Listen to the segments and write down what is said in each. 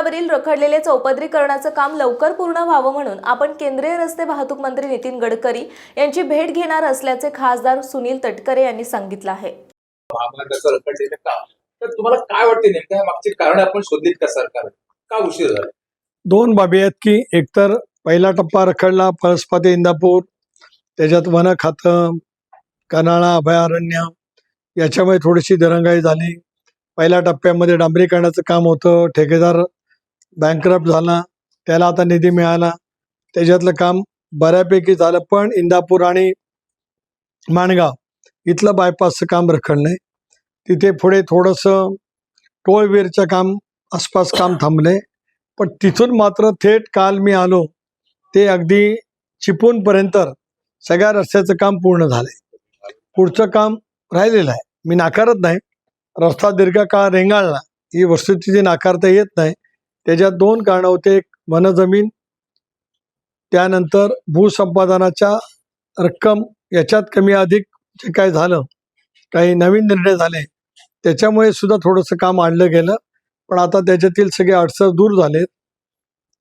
महामार्गावरील रखडलेले चौपदरीकरणाचं काम लवकर पूर्ण व्हावं म्हणून आपण केंद्रीय रस्ते वाहतूक मंत्री नितीन गडकरी यांची भेट घेणार असल्याचे खासदार सुनील तटकरे यांनी सांगितलं आहे. महामार्गाचं रखडलेलं काम. तर तुम्हाला काय वाटते मागची कारण आपण शोधलीत का सरकार? का उशीर झाला? दोन बाबी आहेत की एकतर पहिला टप्पा रखडला पळसपा ते इंदापूर त्याच्यात वन खातं कनाळा अभयारण्य याच्यामुळे थोडीशी दिरंगाई झाली. पहिल्या टप्प्यामध्ये डांबरीकरणाचं काम होतं ठेकेदार बँकरप्ट झाला त्याला आता निधी मिळाला. त्याच्यातलं काम बऱ्यापैकी झालं पण इंदापूर आणि माणगाव इथलं बायपासचं काम रखडलंय तिथे पुढे थोडंसं टोळवीरचं काम आसपास काम थांबलंय. पण तिथून मात्र थेट काल मी आलो ते अगदी चिपूनपर्यंत सगळ्या रस्त्याचं काम पूर्ण झालंय. पुढचं काम राहिलेलं आहे. मी नाकारत नाही. रस्ता दीर्घकाळ रेंगाळला. ही वस्तुस्थिती नाकारता येत नाही. त्याच्यात दोन कारणं होते. एक वनजमीन त्यानंतर भूसंपादनाच्या रक्कम याच्यात कमी अधिक जे काय झालं काही नवीन निर्णय झाले त्याच्यामुळे सुद्धा थोडंसं काम आणलं गेलं. पण आता त्याच्यातील सगळे अडचण दूर झालेत.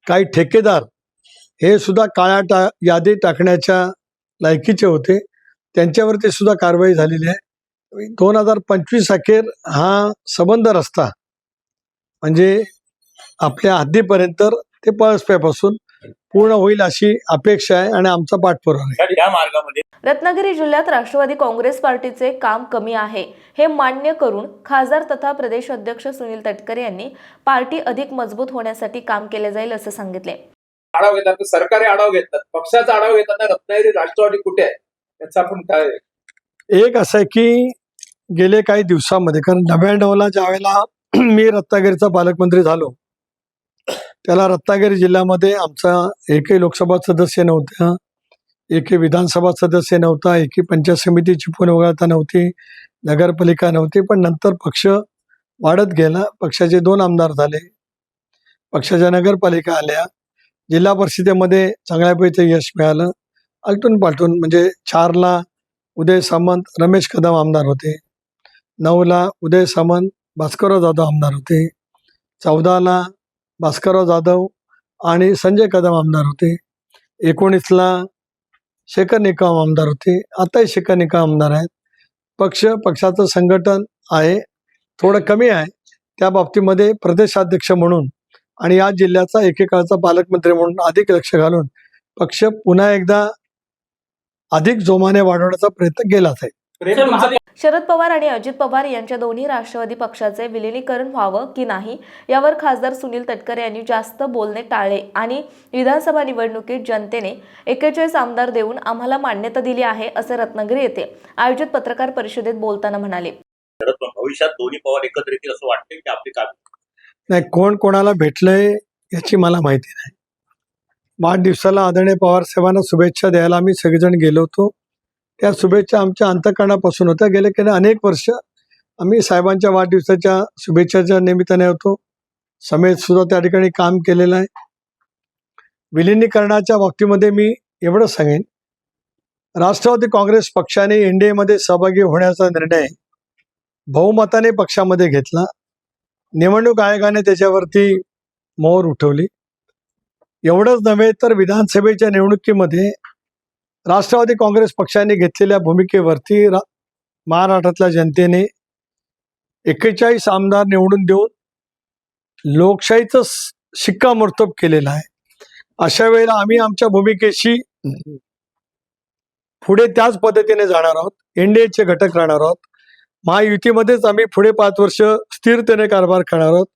काही ठेकेदार हे सुद्धा काळ्या टा यादी टाकण्याच्या लायकीचे होते. त्यांच्यावरती सुद्धा कारवाई झालेली आहे. दोन हजार पंचवीस अखेर हा संबंध रस्ता. म्हणजे आपल्या हद्दीपर्यंत ते पळसप्यापासून पूर्ण होईल अशी अपेक्षा आहे आणि आमचा पाठपुरावा आहे. कारण या मार्गामध्ये रत्नागिरी जिल्ह्यात राष्ट्रवादी काँग्रेस पार्टीचे काम कमी आहे हे मान्य करून खासदार तथा प्रदेश अध्यक्ष सुनील तटकरे यांनी पार्टी अधिक मजबूत होण्यासाठी काम केले जाईल असं सांगितले. आढावा घेतात तर सरकारी आढावा घेतात. पक्षाचा आढावा घेताना रत्नागिरी राष्ट्रवादी कुठे आहे? याचा आपण काय एक असं आहे की गेले काही दिवसामध्ये कारण नव्याण्णवला ज्यावेळेला मी रत्नागिरीचा पालकमंत्री झालो त्याला रत्नागिरी जिल्ह्यामध्ये आमचा एकही लोकसभा सदस्य नव्हता एकही विधानसभा सदस्य नव्हता एकही पंचायत समितीची पुणे वगळता नव्हती नगरपालिका नव्हती पण नंतर पक्ष वाढत गेला. पक्षाचे दोन आमदार झाले. पक्षाच्या नगरपालिका आल्या. जिल्हा परिषदेमध्ये चांगल्यापैकी यश मिळालं. आलटून पालटून म्हणजे चारला उदय सामंत रमेश कदम आमदार होते. नऊला उदय सामंत भास्करराव जाधव आमदार होते. चौदाला भास्करराव जाधव आणि संजय कदम आमदार होते. एकोणीसला शेखर निकम आमदार होते. आताही शेखर निकम आमदार आहेत. पक्ष पक्षाचं संघटन आहे. थोडं कमी आहे. त्या बाबतीमध्ये प्रदेशाध्यक्ष म्हणून आणि या जिल्ह्याचा एकेकाळचा पालकमंत्री म्हणून अधिक लक्ष घालून पक्ष पुन्हा एकदा अधिक जोमाने वाढवण्याचा प्रयत्न केलाच आहे. प्रेम तुमचं शरद पवार आणि अजित पवार यांच्या दोन्ही राष्ट्रवादी पक्षाचे विलिनीकरण व्हावं की नाही यावर खासदार सुनील तटकरे यांनी जास्त बोलणे टाळले आणि विधानसभा निवडणुकीत जनतेने एकेचाळीस आमदार देऊन आम्हाला मान्यता दिली आहे असे रत्नागिरी येथे आयोजित पत्रकार परिषदेत बोलताना म्हणाले. भविष्यात दोन्ही पवार एकत्र येतील असं वाटतंय की आपली नाही कोण कोणाला भेटलंय याची मला माहिती नाही. वाढदिवसाला आदरणीय पवार साहेबांना शुभेच्छा द्यायला आम्ही सगळेजण गेलो होतो. त्या शुभेच्छा आमच्या अंतकरणापासून होत्या. गेले गेले अनेक वर्ष आम्ही साहेबांच्या वाढदिवसाच्या शुभेच्छाच्या निमित्ताने होतो. समेत सुद्धा त्या ठिकाणी काम केलेलं आहे. विलिनीकरणाच्या बाबतीमध्ये मी एवढंच सांगेन. राष्ट्रवादी काँग्रेस पक्षाने एनडीएमध्ये सहभागी होण्याचा निर्णय बहुमताने पक्षामध्ये घेतला. निवडणूक आयोगाने त्याच्यावरती मोहर उठवली. एवढंच नव्हे तर विधानसभेच्या निवडणुकीमध्ये राष्ट्रवादी काँग्रेस पक्षाने घेतलेल्या भूमिकेवरती महाराष्ट्रातल्या जनतेने एक्केचाळीस आमदार निवडून देऊन लोकशाहीचं शिक्कामोर्तब केलेलं आहे. अशा वेळेला आम्ही आमच्या भूमिकेशी पुढे त्याच पद्धतीने जाणार आहोत. एनडीएचे घटक राहणार आहोत. महायुतीमध्येच आम्ही पुढे पाच वर्ष स्थिरतेने कारभार करणार आहोत.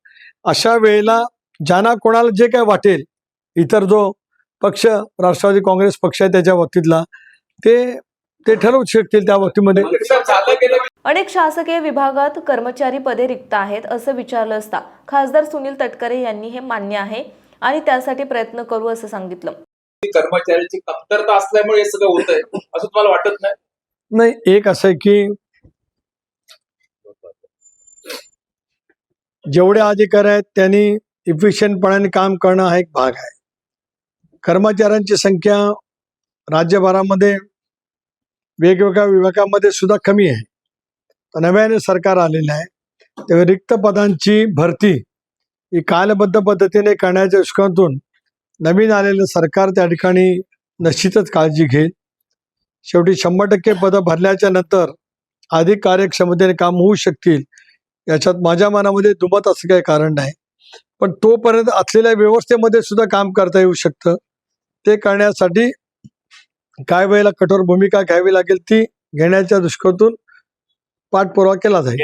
अशा वेळेला ज्यांना कोणाला जे काय वाटेल इतर जो पक्ष राष्ट्रवादी काँग्रेस पक्ष आहे त्याच्या बाबतीतला. ते ते ठरवू शकतील त्या बाबतीमध्ये. अनेक शासकीय विभागात कर्मचारी पदे रिक्त आहेत असं विचारलं असता खासदार सुनील तटकरे यांनी हे मान्य आहे आणि त्यासाठी प्रयत्न करू असं सांगितलं. कर्मचाऱ्यांची कमतरता असल्यामुळे हे सगळं होतंय असं तुम्हाला वाटत नाही? नाही एक असं आहे की जेवढे अधिकारी आहेत त्यांनी इफिशियंटपणाने काम करणं हा एक भाग आहे. कर्मचाऱ्यांची संख्या राज्यभरामध्ये वेगवेगळ्या विभागामध्ये सुद्धा कमी आहे. तर नव्याने सरकार आलेलं आहे. तेव्हा रिक्त पदांची भरती ही कालबद्ध पद्धतीने करण्याच्या दृष्टिकोनातून नवीन आलेलं सरकार त्या ठिकाणी निश्चितच काळजी घेईल. शेवटी शंभर टक्के पदं भरल्याच्या नंतर अधिक कार्यक्षमतेने काम होऊ शकतील याच्यात माझ्या मनामध्ये दुमत असं काही कारण नाही. पण तोपर्यंत असलेल्या व्यवस्थेमध्ये सुद्धा काम करता येऊ शकतं. ते करण्यासाठी काय वेळेला कठोर भूमिका घ्यावी लागेल ती घेण्याच्या दृष्टीकोनातून पाठपुरावा केला जाईल.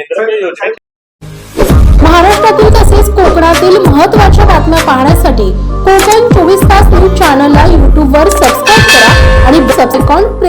महाराष्ट्रातील तसेच कोकणातील महत्त्वाच्या बातम्या पाहण्यासाठी कोकण चोवीस तास न्यूज चॅनलला यूट्यूबवर सबस्क्राईब करा आणि सबसेकॉन प्रेस